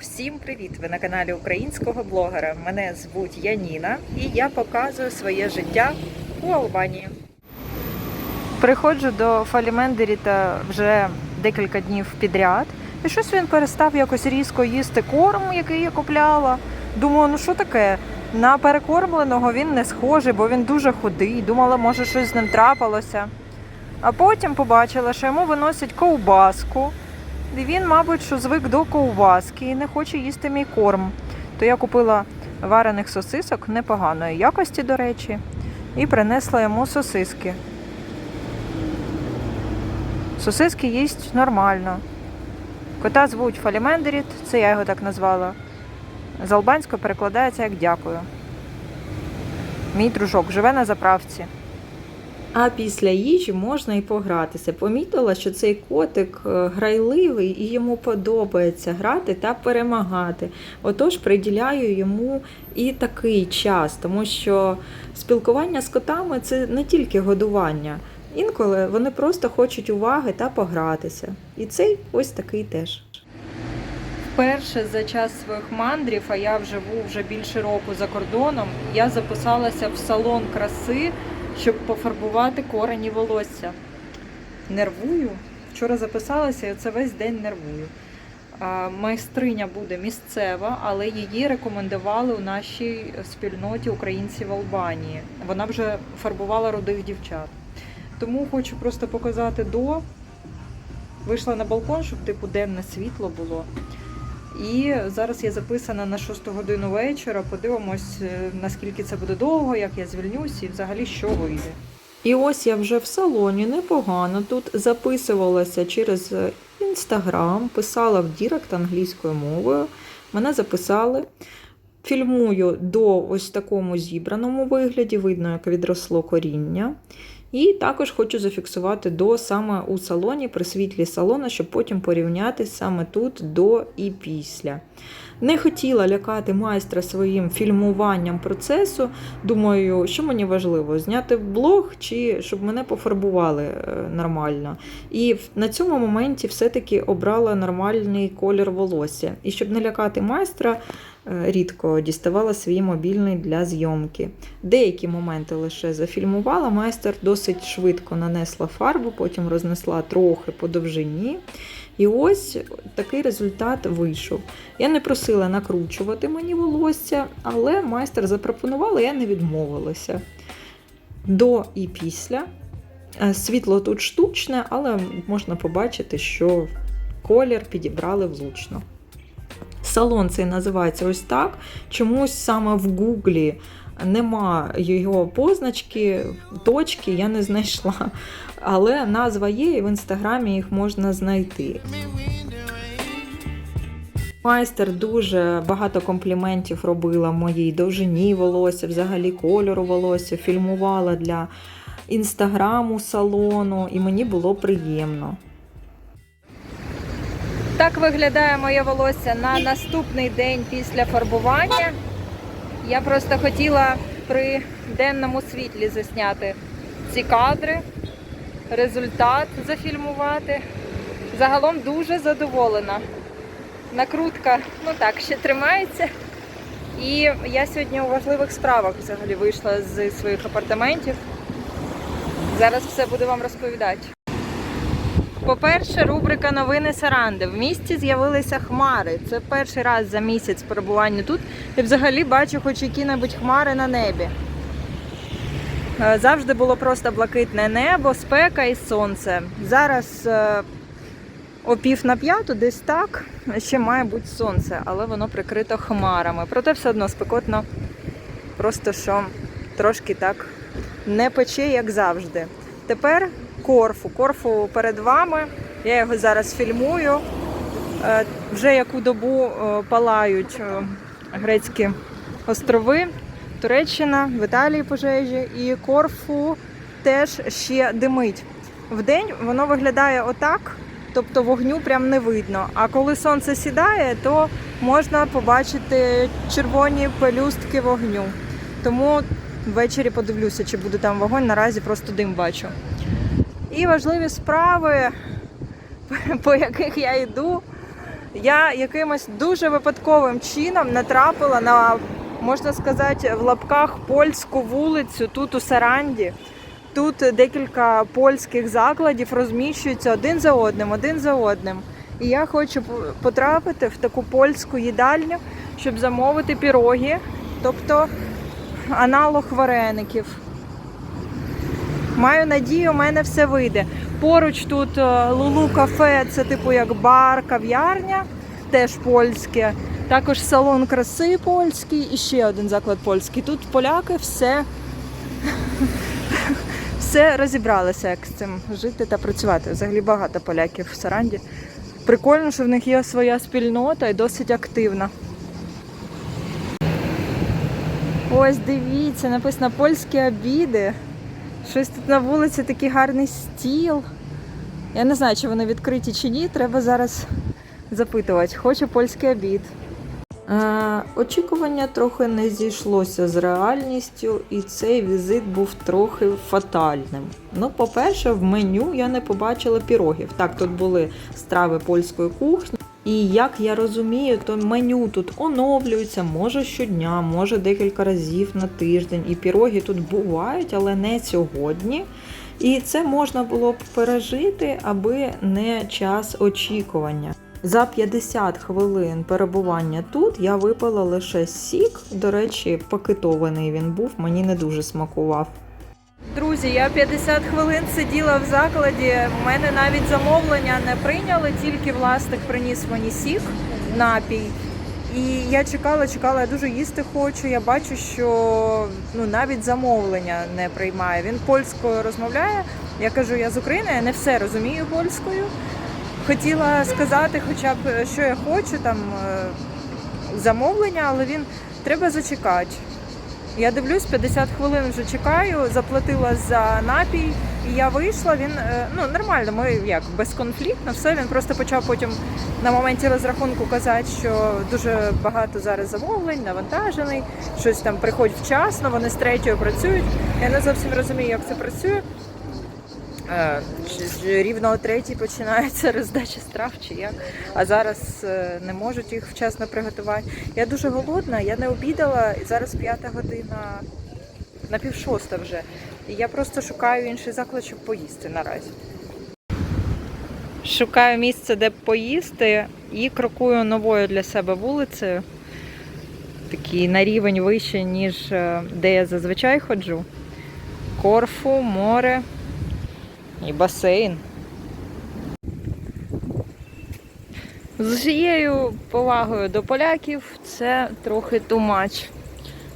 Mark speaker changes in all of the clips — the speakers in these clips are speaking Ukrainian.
Speaker 1: Всім привіт! Ви на каналі українського блогера. Мене звуть Яніна і я показую своє життя у Албанії. Приходжу до Фалімендеріта вже декілька днів підряд. І щось він перестав якось різко їсти корм, який я купляла. Думаю, ну що таке? На перекормленого він не схожий, бо він дуже худий. Думала, може щось з ним трапилося. А потім побачила, що йому виносять ковбаску. Він, мабуть, що звик до ковбаски і не хоче їсти мій корм. То я купила варених сосисок непоганої якості, до речі, і принесла йому сосиски. Сосиски їсть нормально. Кота звуть Фалімендеріт, це я його так назвала. З албанського перекладається як дякую. Мій дружок живе на заправці. А після їжі можна і погратися. Помітила, що цей котик е, грайливий і йому подобається грати та перемагати. Отож, приділяю йому і такий час, тому що спілкування з котами це не тільки годування. Інколи вони просто хочуть уваги та погратися. І цей ось такий теж. Вперше за час своїх мандрів, а я живу вже більше року за кордоном, я записалася в салон краси, щоб пофарбувати корені волосся. Нервую. Вчора записалася і оце весь день нервую. Майстриня буде місцева, але її рекомендували у нашій спільноті українців в Албанії. Вона вже фарбувала рудих дівчат. Тому хочу просто показати до. Вийшла на балкон, щоб типу денне світло було. І зараз я записана на 6 годину вечора. Подивимось, е, наскільки це буде довго, як я звільнюсь і взагалі що вийде. І ось я вже в салоні непогано тут записувалася через інстаграм, писала в Дірект англійською мовою. Мене записали. Фільмую до ось такому зібраному вигляді, видно, як відросло коріння. І також хочу зафіксувати до саме у салоні, при світлі салона, щоб потім порівняти саме тут до і після. Не хотіла лякати майстра своїм фільмуванням процесу. Думаю, що мені важливо, зняти блог чи щоб мене пофарбували е, нормально. І на цьому моменті все-таки обрала нормальний колір волосся. І щоб не лякати майстра, рідко діставала свій мобільний для зйомки. Деякі моменти лише зафільмувала. Майстер досить швидко нанесла фарбу, потім рознесла трохи по довжині. І ось такий результат вийшов. Я не просила накручувати мені волосся, але майстер запропонувала, я не відмовилася. До і після. Е, Світло тут штучне, але можна побачити, що колір підібрали влучно. Салон цей називається ось так. Чомусь саме в Гуглі нема його позначки, точки, я не знайшла. Але назва є, і в інстаграмі їх можна знайти. Майстер дуже багато компліментів робила моїй довжині волосся, взагалі кольору волосся, фільмувала для інстаграму салону, і мені було приємно. Так виглядає моє волосся на наступний день після фарбування. Я просто хотіла при денному світлі засняти ці кадри, результат зафільмувати. Загалом дуже задоволена. Накрутка, ну так, ще тримається. І я сьогодні у важливих справах взагалі вийшла з своїх апартаментів. Зараз все буду вам розповідати. По-перше, рубрика Новини Саранди. В місті з'явилися хмари. Це перший раз за місяць перебування тут. І взагалі бачу хоч які-небудь хмари на небі. Е, Завжди було просто блакитне небо, спека і сонце. Зараз е, о пів на п'яту, десь так, ще має бути сонце, але воно прикрито хмарами. Проте все одно спекотно, просто що трошки так не пече, як завжди. Тепер Корфу. Корфу перед вами. Я його зараз фільмую. Е, Вже яку добу е, палають е, грецькі острови, Туреччина, в Італії пожежі, і Корфу теж ще димить. Вдень воно виглядає отак, тобто вогню прям не видно. А коли сонце сідає, то можна побачити червоні пелюстки вогню. Тому ввечері подивлюся, чи буде там вогонь. Наразі просто дим бачу. І важливі справи, по яких я йду. Я якимось дуже випадковим чином натрапила на, можна сказати, в лапках польську вулицю тут у Саранді. Тут декілька польських закладів розміщуються один за одним, один за одним. І я хочу потрапити в таку польську їдальню, щоб замовити піроги, тобто аналог вареників. Маю надію, у мене все вийде. Поруч тут е, Лулу кафе, це типу як бар, кав'ярня, теж польське. Також салон краси польський і ще один заклад польський. Тут поляки все, все розібралися, як з цим жити та працювати. Взагалі багато поляків в Саранді. Прикольно, що в них є своя спільнота і досить активна. Ось дивіться, написано польські обіди. Щось тут на вулиці такий гарний стіл. Я не знаю, чи вони відкриті чи ні. Треба зараз запитувати. Хочу польський обід. Е, очікування трохи не зійшлося з реальністю, і цей візит був трохи фатальним. Ну, по-перше, в меню я не побачила пірогів. Так, тут були страви польської кухні. І як я розумію, то меню тут оновлюється, може щодня, може декілька разів на тиждень. І піроги тут бувають, але не сьогодні. І це можна було б пережити, аби не час очікування. За 50 хвилин перебування тут я випила лише сік. До речі, пакетований він був, мені не дуже смакував. Друзі, я 50 хвилин сиділа в закладі. У мене навіть замовлення не прийняли, тільки власник приніс мені сік, напій. І я чекала, чекала, я дуже їсти хочу. Я бачу, що ну навіть замовлення не приймає. Він польською розмовляє. Я кажу, я з України, я не все розумію польською. Хотіла сказати, хоча б що я хочу, там е, замовлення, але він треба зачекати. Я дивлюсь, 50 хвилин вже чекаю, заплатила за напій, і я вийшла. Він е, ну нормально, ми як безконфліктно, все. Він просто почав потім на моменті розрахунку казати, що дуже багато зараз замовлень, навантажений, щось там приходь вчасно, вони з третьою працюють. Я не зовсім розумію, як це працює. Е, Рівно о третій починається роздача страв чи як. А зараз е, не можуть їх вчасно приготувати. Я дуже голодна, я не обідала, і зараз п'ята година, на пів шоста вже. І я просто шукаю інший заклад, щоб поїсти наразі. Шукаю місце, де поїсти, і крокую новою для себе вулицею. Такий на рівень вище, ніж е, де я зазвичай ходжу. Корфу, море і басейн. З усією повагою до поляків це трохи тумач.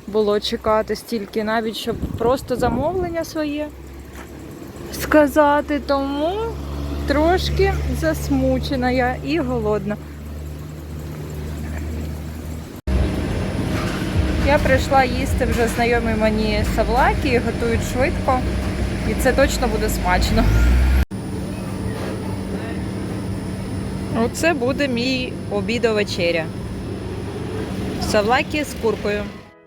Speaker 1: Було чекати стільки, навіть щоб просто замовлення своє сказати. Тому трошки засмучена я і голодна. Я прийшла їсти вже знайомі мені савлаки, готують швидко. І це точно буде смачно. Оце буде мій обідо-вечеря. Савлаки з куркою.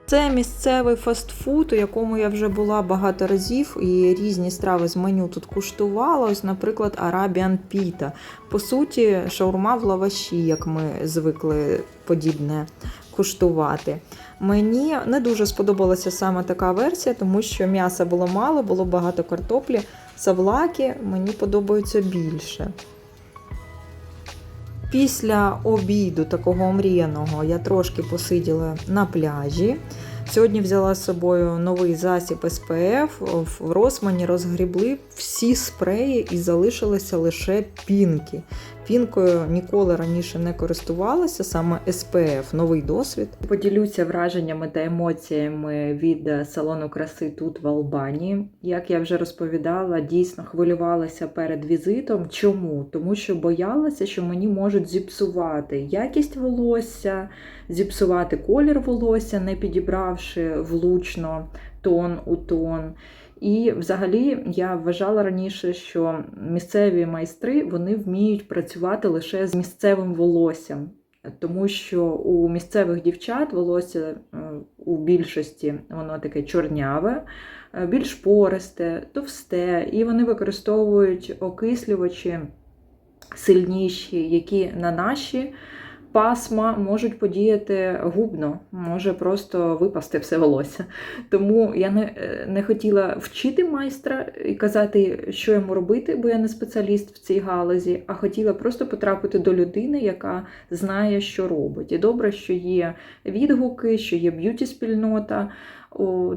Speaker 1: Це місцевий фастфуд, у якому я вже була багато разів, і різні страви з меню тут куштувала. Ось, наприклад, Arabian Pita. По суті, шаурма в лаваші, як ми звикли подібне куштувати. Мені не дуже сподобалася саме така версія, тому що м'яса було мало, було багато картоплі. Савлаки мені подобаються більше. Після обіду такого омріяного я трошки посиділа на пляжі. Сьогодні взяла з собою новий засіб SPF. В Росмані розгрібли всі спреї і залишилися лише пінки. Пінкою ніколи раніше не користувалася, саме SPF, новий досвід. Поділюся враженнями та емоціями від салону краси тут в Албанії. Як я вже розповідала, дійсно хвилювалася перед візитом. Чому? Тому що боялася, що мені можуть зіпсувати якість волосся, зіпсувати колір волосся, не підібравши влучно тон у тон. І взагалі я вважала раніше, що місцеві майстри вони вміють працювати лише з місцевим волоссям. Тому що у місцевих дівчат волосся е, у більшості воно таке чорняве, е, більш пористе, товсте, і вони використовують окислювачі сильніші, які на наші пасма можуть подіяти губно, може просто випасти все волосся. Тому я не, е, не хотіла вчити майстра і казати, що йому робити, бо я не спеціаліст в цій галузі, а хотіла просто потрапити до людини, яка знає, що робить. І добре, що є відгуки, що є б'юті-спільнота.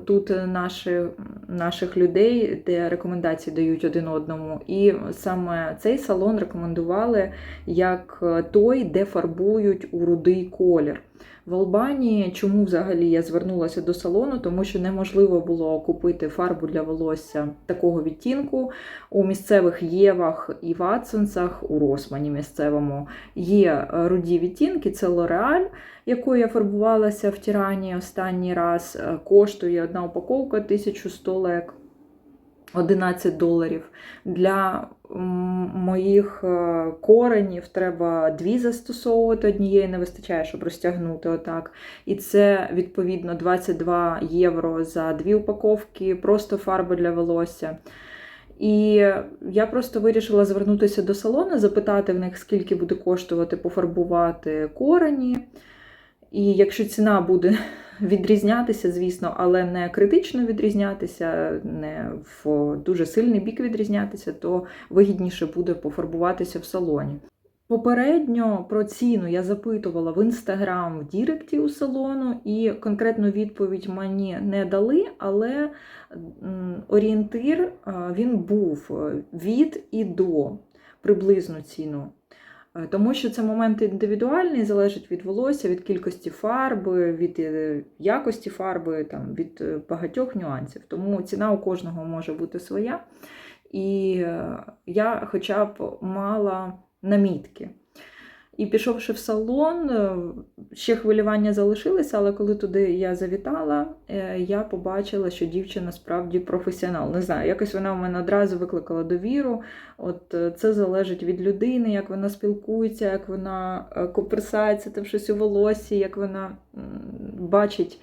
Speaker 1: Тут наші, наших людей, де рекомендації дають один одному. І саме цей салон рекомендували як той, де фарбують у рудий колір. В Албанії, чому взагалі я звернулася до салону? Тому що неможливо було купити фарбу для волосся такого відтінку. У місцевих Євах і Ватсонсах, у Росмані місцевому є руді відтінки, це Лореаль, якою я фарбувалася в Тірані останній раз. Коштує одна упаковка 1100 лек. 11 доларів. Для моїх е, коренів треба дві застосовувати, однієї не вистачає, щоб розтягнути отак. І це, відповідно, 22 євро за дві упаковки, просто фарби для волосся. І я просто вирішила звернутися до салону, запитати в них, скільки буде коштувати пофарбувати корені. І якщо ціна буде відрізнятися, звісно, але не критично відрізнятися, не в дуже сильний бік відрізнятися, то вигідніше буде пофарбуватися в салоні. Попередньо про ціну я запитувала в інстаграм в Діректі у салону, і конкретну відповідь мені не дали, але орієнтир він був від і до приблизну ціну. Е, Тому що це момент індивідуальний, залежить від волосся, від кількості фарби, від е, якості фарби, там, від е, багатьох нюансів. Тому ціна у кожного може бути своя. І я хоча б мала намітки. І пішовши в салон, ще хвилювання залишилися, але коли туди я завітала, я побачила, що дівчина справді професіонал. Не знаю, якось вона в мене одразу викликала довіру. От Це залежить від людини, як вона спілкується, як вона коперсається там щось у волосі, як вона бачить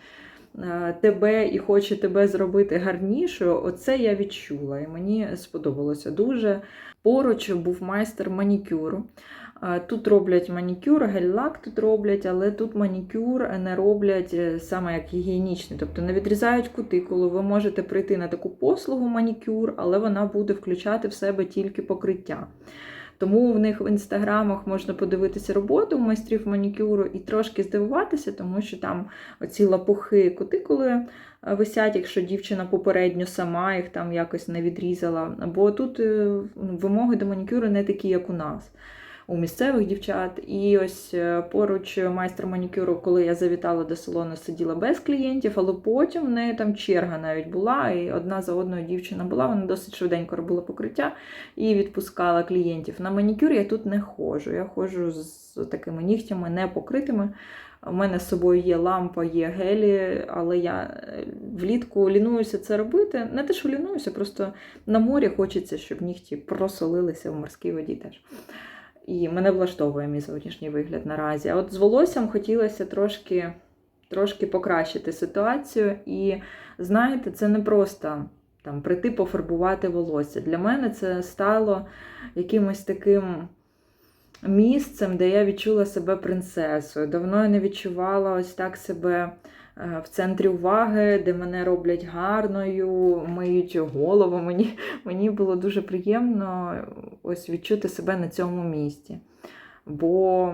Speaker 1: тебе і хоче тебе зробити гарнішою. Оце я відчула. І мені сподобалося дуже. Поруч був майстер манікюру. Тут роблять манікюр, гель-лак тут роблять, але тут манікюр не роблять е, саме як гігієнічний, тобто не відрізають кутикулу. Ви можете прийти на таку послугу манікюр, але вона буде включати в себе тільки покриття. Тому в них в інстаграмах можна подивитися роботу майстрів манікюру і трошки здивуватися, тому що там оці лапухи кутикули е, висять, якщо дівчина попередньо сама їх там якось не відрізала. Бо тут е, вимоги до манікюру не такі, як у нас у місцевих дівчат. І ось е, поруч майстер манікюру, коли я завітала до салону, сиділа без клієнтів, але потім в неї там черга навіть була, і одна за одною дівчина була, вона досить швиденько робила покриття і відпускала клієнтів. На манікюр я тут не ходжу. Я ходжу з такими нігтями не покритими. У мене з собою є лампа, є гелі, але я е, влітку лінуюся це робити. Не те, що лінуюся, просто на морі хочеться, щоб нігті просолилися в морській воді теж. І мене влаштовує мій зовнішній вигляд наразі. А от з волоссям хотілося трошки трошки покращити ситуацію. І знаєте, це не просто там прийти пофарбувати волосся. Для мене це стало якимось таким місцем, де я відчула себе принцесою. Давно я не відчувала ось так себе. Е, в центрі уваги, де мене роблять гарною, миють голову. Мені мені було дуже приємно ось відчути себе на цьому місці. Бо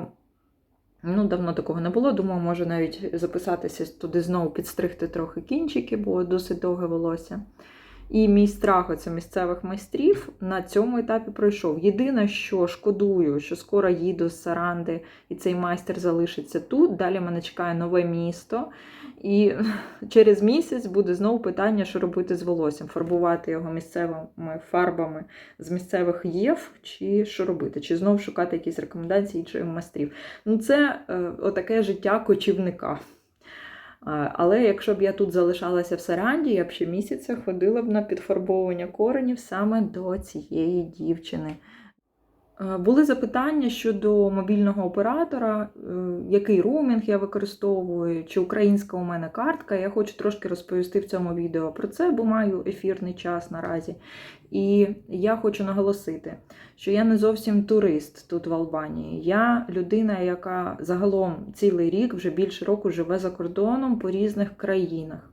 Speaker 1: ну, давно такого не було. Думаю, можу навіть записатися туди знову підстригти трохи кінчики, бо досить довге волосся. І мій страх оце місцевих майстрів на цьому етапі пройшов. Єдине, що шкодую, що скоро їду з Саранди, і цей майстер залишиться тут. Далі мене чекає нове місто. І через місяць буде знову питання, що робити з волоссям, фарбувати його місцевими фарбами з місцевих єв, чи що робити, чи знову шукати якісь рекомендації інших майстрів. Ну, це е, отаке життя кочівника. Але якщо б я тут залишалася в Саранді, я б ще місяця ходила б на підфарбовування коренів саме до цієї дівчини. Е, Були запитання щодо мобільного оператора, е, який роумінг я використовую, чи українська у мене картка. Я хочу трошки розповісти в цьому відео про це, бо маю ефірний час наразі. І я хочу наголосити, що я не зовсім турист тут в Албанії. Я людина, яка загалом цілий рік, вже більше року живе за кордоном по різних країнах.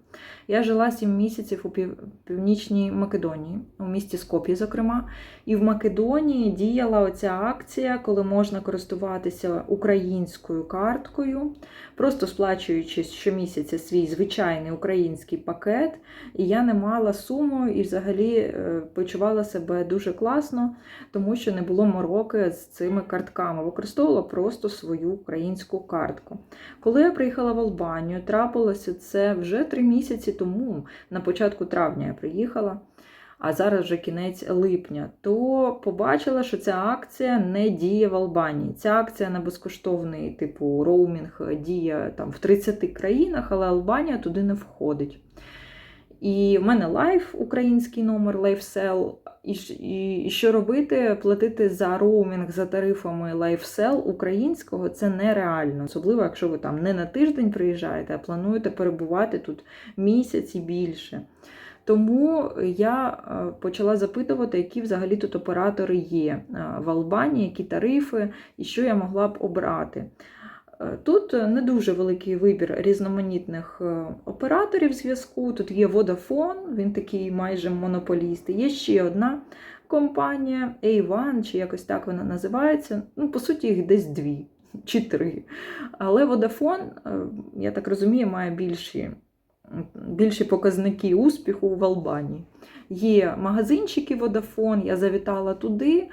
Speaker 1: Я жила 7 місяців у Пів- Північній Македонії, у місті Скоп'ї, зокрема. І в Македонії діяла оця акція, коли можна користуватися українською карткою, просто сплачуючи щомісяця свій звичайний український пакет. І я не мала суму і взагалі е, почувала себе дуже класно, тому що не було мороки з цими картками. Використовувала просто свою українську картку. Коли я приїхала в Албанію, трапилося це вже три місяці тому, на початку травня я приїхала а зараз вже кінець липня, то побачила, що ця акція не діє в Албанії. Ця акція на безкоштовний, типу, роумінг діє там в 30 країнах, але Албанія туди не входить. І в мене лайф, український номер, LifeSell. І, і, що робити? Платити за роумінг за тарифами LifeSell українського це нереально. Особливо, якщо ви там не на тиждень приїжджаєте, а плануєте перебувати тут місяць і більше. Тому я е, почала запитувати, які взагалі тут оператори є е, в Албанії, які тарифи і що я могла б обрати. Е, Тут не дуже великий вибір різноманітних е, операторів зв'язку. Тут є Vodafone, він такий майже монополіст. Є ще одна компанія A1, чи якось так вона називається. Ну, по суті, їх десь дві чи три. Але Vodafone, е, я так розумію, має більші більші показники успіху в Албанії. Є магазинчики Vodafone, я завітала туди, е,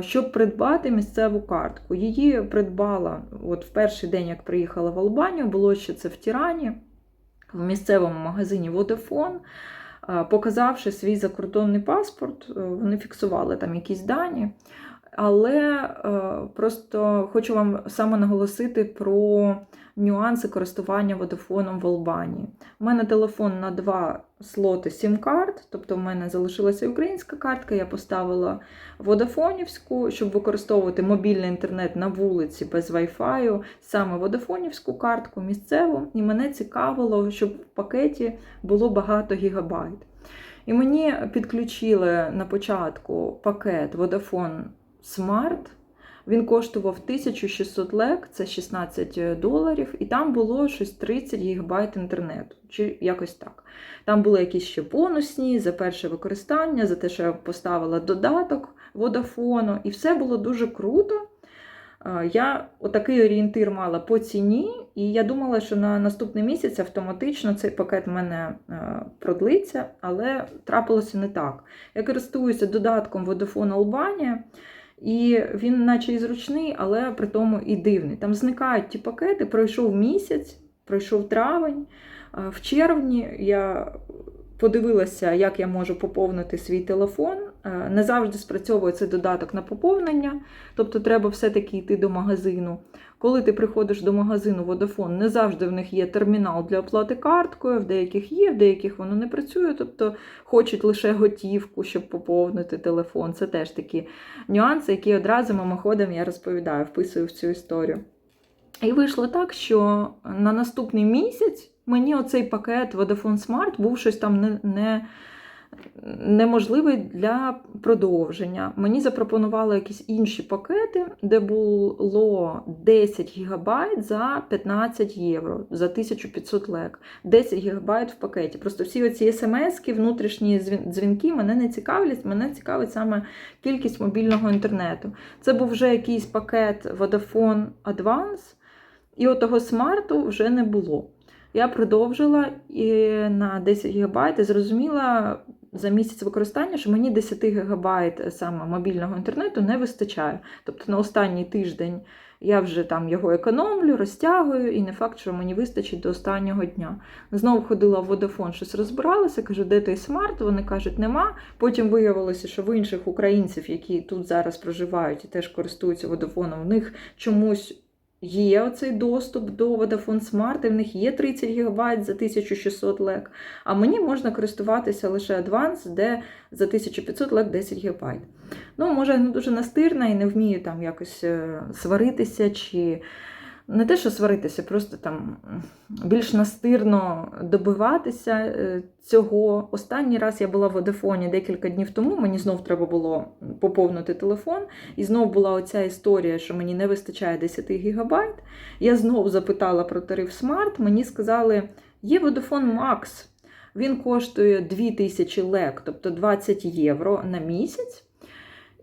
Speaker 1: щоб придбати місцеву картку. Її придбала от в перший день, як приїхала в Албанію, було ще це в Тірані, в місцевому магазині Vodafone. Е, Показавши свій закордонний паспорт, е, вони фіксували там якісь дані. Але е, просто хочу вам саме наголосити про нюанси користування водофоном в Албанії. У мене телефон на два слоти сім-карт, тобто в мене залишилася українська картка, я поставила водофонівську, щоб використовувати мобільний інтернет на вулиці без Wi-Fi, саме водофонівську картку місцеву. І мене цікавило, щоб в пакеті було багато гігабайт. І мені підключили на початку пакет Vodafone Smart. Він коштував 1600 лек, це 16 доларів, і там було щось 30 гігабайт інтернету, чи якось так. Там були якісь ще бонусні за перше використання, за те, що я поставила додаток Водафону, і все було дуже круто. Е, Я отакий орієнтир мала по ціні, і я думала, що на наступний місяць автоматично цей пакет в мене е, продлиться, але трапилося не так. Я користуюся додатком Vodafone Albania, і він, наче і зручний, але при тому і дивний. Там зникають ті пакети, пройшов місяць, пройшов травень. В червні я подивилася, як я можу поповнити свій телефон. Е, Не завжди спрацьовує цей додаток на поповнення, тобто треба все-таки йти до магазину. Коли ти приходиш до магазину Vodafone, не завжди в них є термінал для оплати карткою, в деяких є, в деяких воно не працює, тобто хочуть лише готівку, щоб поповнити телефон. Це теж такі нюанси, які одразу мимоходом я розповідаю, вписую в цю історію. І вийшло так, що на наступний місяць мені оцей пакет Vodafone Smart був щось там не, не, неможливий для продовження. Мені запропонували якісь інші пакети, де було 10 гігабайт за 15 євро, за 1500 лек. 10 гігабайт в пакеті. Просто всі оці смски, внутрішні дзвінки мене не цікавлять, мене цікавить саме кількість мобільного інтернету. Це був вже якийсь пакет Vodafone Advance, і отого смарту вже не було. Я продовжила і на 10 ГБ і зрозуміла за місяць використання, що мені 10 ГБ саме мобільного інтернету не вистачає. Тобто на останній тиждень я вже там його економлю, розтягую, і не факт, що мені вистачить до останнього дня. Знову ходила в Vodafone, щось розбиралася, кажу, де той смарт? Вони кажуть, нема. Потім виявилося, що в інших українців, які тут зараз проживають і теж користуються Vodafone, в них чомусь є оцей доступ до Vodafone Smart, і в них є 30 ГБ за 1600 лек, а мені можна користуватися лише Advance, де за 1500 лек 10 ГБ. Ну, може, я не дуже настирна і не вмію там якось е, сваритися чи не те, що сваритися, просто там більш настирно добиватися е, цього. Останній раз я була в Водофоні декілька днів тому, мені знов треба було поповнити телефон, і знов була оця історія, що мені не вистачає 10 гігабайт. Я знов запитала про тариф Smart, мені сказали, є Vodafone Max, він коштує 2000 лек, тобто 20 євро на місяць.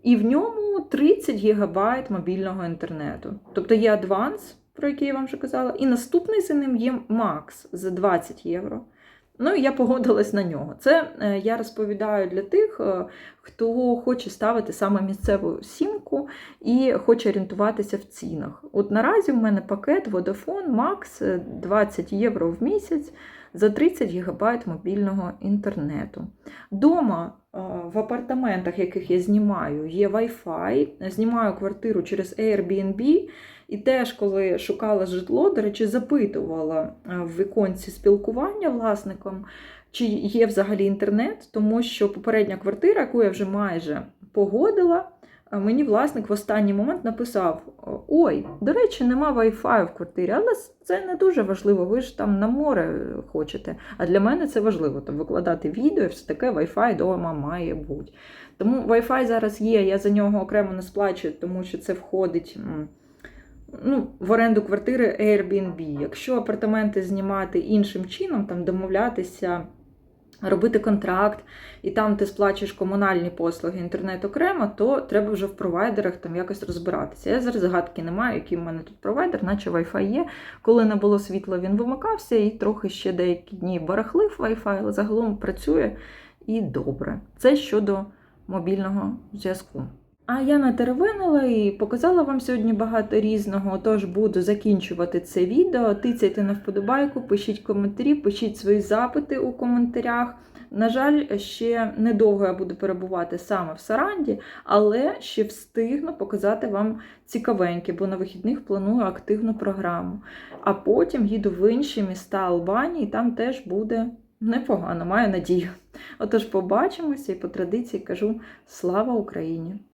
Speaker 1: І в ньому 30 гігабайт мобільного інтернету. Тобто є Advance, про який я вам вже казала, і наступний за ним є Max за 20 євро. Ну і я погодилась на нього. Це е, я розповідаю для тих, е, хто хоче ставити саме місцеву сімку і хоче орієнтуватися в цінах. От наразі в мене пакет Vodafone Max е, 20 євро в місяць за 30 гігабайт мобільного інтернету. Дома е, в апартаментах, яких я знімаю, є Wi-Fi. Знімаю квартиру через Airbnb. І теж, коли шукала житло, до речі, запитувала е, в віконці спілкування власником, чи є взагалі інтернет, тому що попередня квартира, яку я вже майже погодила, е, мені власник в останній момент написав: Ой, до речі, нема Wi-Fi в квартирі, але це не дуже важливо, ви ж там на море хочете. А для мене це важливо, там викладати відео, і все таке Wi-Fi вдома має бути. Тому Wi-Fi зараз є, я за нього окремо не сплачую, тому що це входить. Ну, в оренду квартири Airbnb. Якщо апартаменти знімати іншим чином, там домовлятися, робити контракт, і там ти сплачуєш комунальні послуги, інтернет окремо, то треба вже в провайдерах там якось розбиратися. Я зараз загадки не маю, який в мене тут провайдер, наче Wi-Fi є. Коли не було світла, він вимикався і трохи ще деякі дні барахлив Wi-Fi, але загалом працює і добре. Це щодо мобільного зв'язку. А я натеревенила і показала вам сьогодні багато різного, тож буду закінчувати це відео. Тицяйте на вподобайку, пишіть коментарі, пишіть свої запити у коментарях. На жаль, ще недовго я буду перебувати саме в Саранді, але ще встигну показати вам цікавеньке, бо на вихідних планую активну програму. А потім їду в інші міста Албанії, там теж буде непогано, маю надію. Отож, побачимося і по традиції кажу слава Україні!